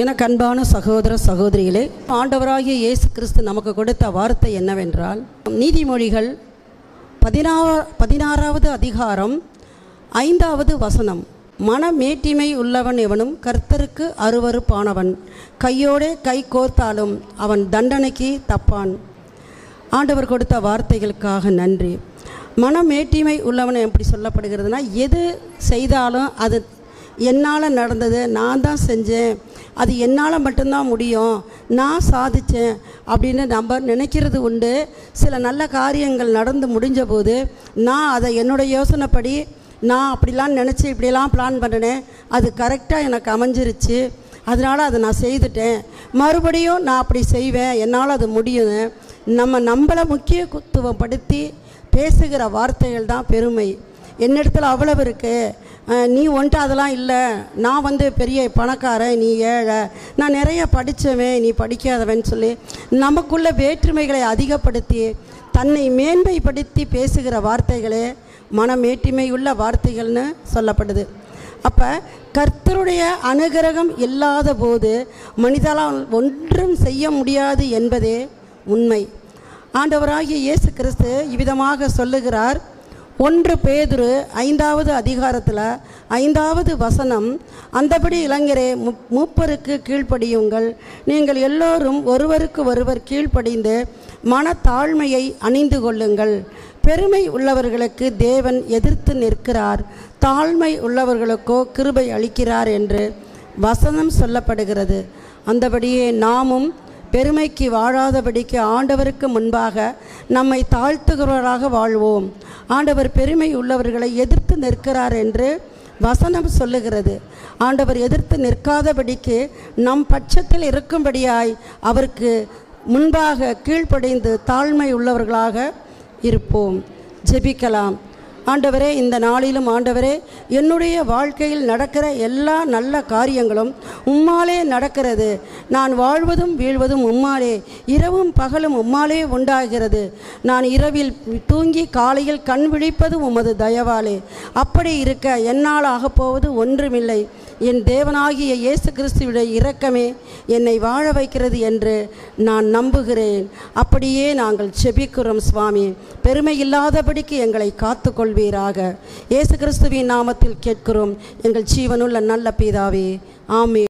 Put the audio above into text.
எனக்கு அன்பான சகோதர சகோதரிகளே ஆண்டவராகிய இயேசு கிறிஸ்து நமக்கு கொடுத்த வார்த்தை என்னவென்றால் நீதிமொழிகள் பதினா பதினாறாவது அதிகாரம் ஐந்தாவது வசனம். மனமேட்டிமை உள்ளவன் எவனும் கர்த்தருக்கு அருவருப்பானவன். கையோடே கை கோர்த்தாலும் அவன் தண்டனைக்கு தப்பான். ஆண்டவர் கொடுத்த வார்த்தைகளுக்காக நன்றி. மனமேட்டிமை உள்ளவன் எப்படி சொல்லப்படுகிறதுனா எது செய்தாலும் அது என்னால் நடந்தது நான் தான் செஞ்சேன் அது என்னால் மட்டும்தான் முடியும். நான் சாதித்தேன் அப்படின்னு நம்ம நினைக்கிறது உண்டு. சில நல்ல காரியங்கள் நடந்து முடிஞ்ச போது நான் அதை என்னோடய யோசனைப்படி நான் அப்படிலாம் நினச்சி இப்படிலாம் பிளான் பண்ணினேன். அது கரெக்டாக எனக்கு அமைஞ்சிருச்சு. அதனால் அதை நான் செய்துட்டேன். மறுபடியும் நான் அப்படி செய்வேன். என்னால் அது முடியும் நம்ம நம்மளை முக்கியத்துவப்படுத்தி பேசுகிற வார்த்தைகள் தான் பெருமை. என்னிடத்துல அவ்வளவு இருக்குது நீ ஒன்ட்டு அதெல்லாம் இல்லை. நான் வந்து பெரிய பணக்காரன் நீ ஏழை. நான் நிறைய படித்தவன் நீ படிக்காதவன் சொல்லி நமக்குள்ள வேற்றுமைகளை அதிகப்படுத்தி தன்னை மேன்மைப்படுத்தி பேசுகிற வார்த்தைகளே மனமேட்டிமையுள்ள வார்த்தைகள்னு சொல்லப்படுது. அப்போ கர்த்தருடைய அனுகிரகம் இல்லாத போது மனிதனால் ஒன்றும் செய்ய முடியாது என்பதே உண்மை. ஆண்டவராகிய இயேசு கிறிஸ்து இவ்விதமாக சொல்லுகிறார் ஒன்று பேதுரு ஐந்தாவது அதிகாரத்தில் ஐந்தாவது வசனம் அந்தபடி இளைஞரே மு மூப்பருக்கு கீழ்ப்படியுங்கள். நீங்கள் எல்லோரும் ஒருவருக்கு ஒருவர் கீழ்ப்படிந்து மனத்தாழ்மையை அணிந்து கொள்ளுங்கள். பெருமை உள்ளவர்களுக்கு தேவன் எதிர்த்து நிற்கிறார். தாழ்மை உள்ளவர்களுக்கோ கிருபை அளிக்கிறார் என்று வசனம் சொல்லப்படுகிறது. அந்தபடியே நாமும் பெருமைக்கு வாழாதபடிக்கு ஆண்டவருக்கு முன்பாக நம்மை தாழ்த்துகிறவராக வாழ்வோம். ஆண்டவர் பெருமை உள்ளவர்களை எதிர்த்து நிற்கிறார் என்று வசனம் சொல்லுகிறது. ஆண்டவர் எதிர்த்து நிற்காதபடிக்கு நம் பட்சத்தில் இருக்கும்படியாய் அவருக்கு முன்பாக கீழ்ப்படைந்து தாழ்மை உள்ளவர்களாக இருப்போம். ஜெபிக்கலாம். ஆண்டவரே இந்த நாளிலும் ஆண்டவரே என்னுடைய வாழ்க்கையில் நடக்கிற எல்லா நல்ல காரியங்களும் உம்மாலே நடக்கிறது. நான் வாழ்வதும் வீழ்வதும் உம்மாலே இரவும் பகலும் உம்மாலே உண்டாகிறது. நான் இரவில் தூங்கி காலையில் கண் விழிப்பது உமது தயவாலே. அப்படி இருக்க என்னால் ஆகப்போவது ஒன்றுமில்லை. என் தேவனாகிய இயேசு கிறிஸ்துவுடைய இரக்கமே என்னை வாழ வைக்கிறது என்று நான் நம்புகிறேன். அப்படியே நாங்கள் செபிக்கிறோம் சுவாமி. பெருமை இல்லாதபடிக்கு எங்களை காத்துக்கொள் கொள்வீராக இயேசு கிறிஸ்துவின் நாமத்தில் கேட்கிறோம். எங்கள் ஜீவனுள்ள நல்ல பிதாவே ஆமே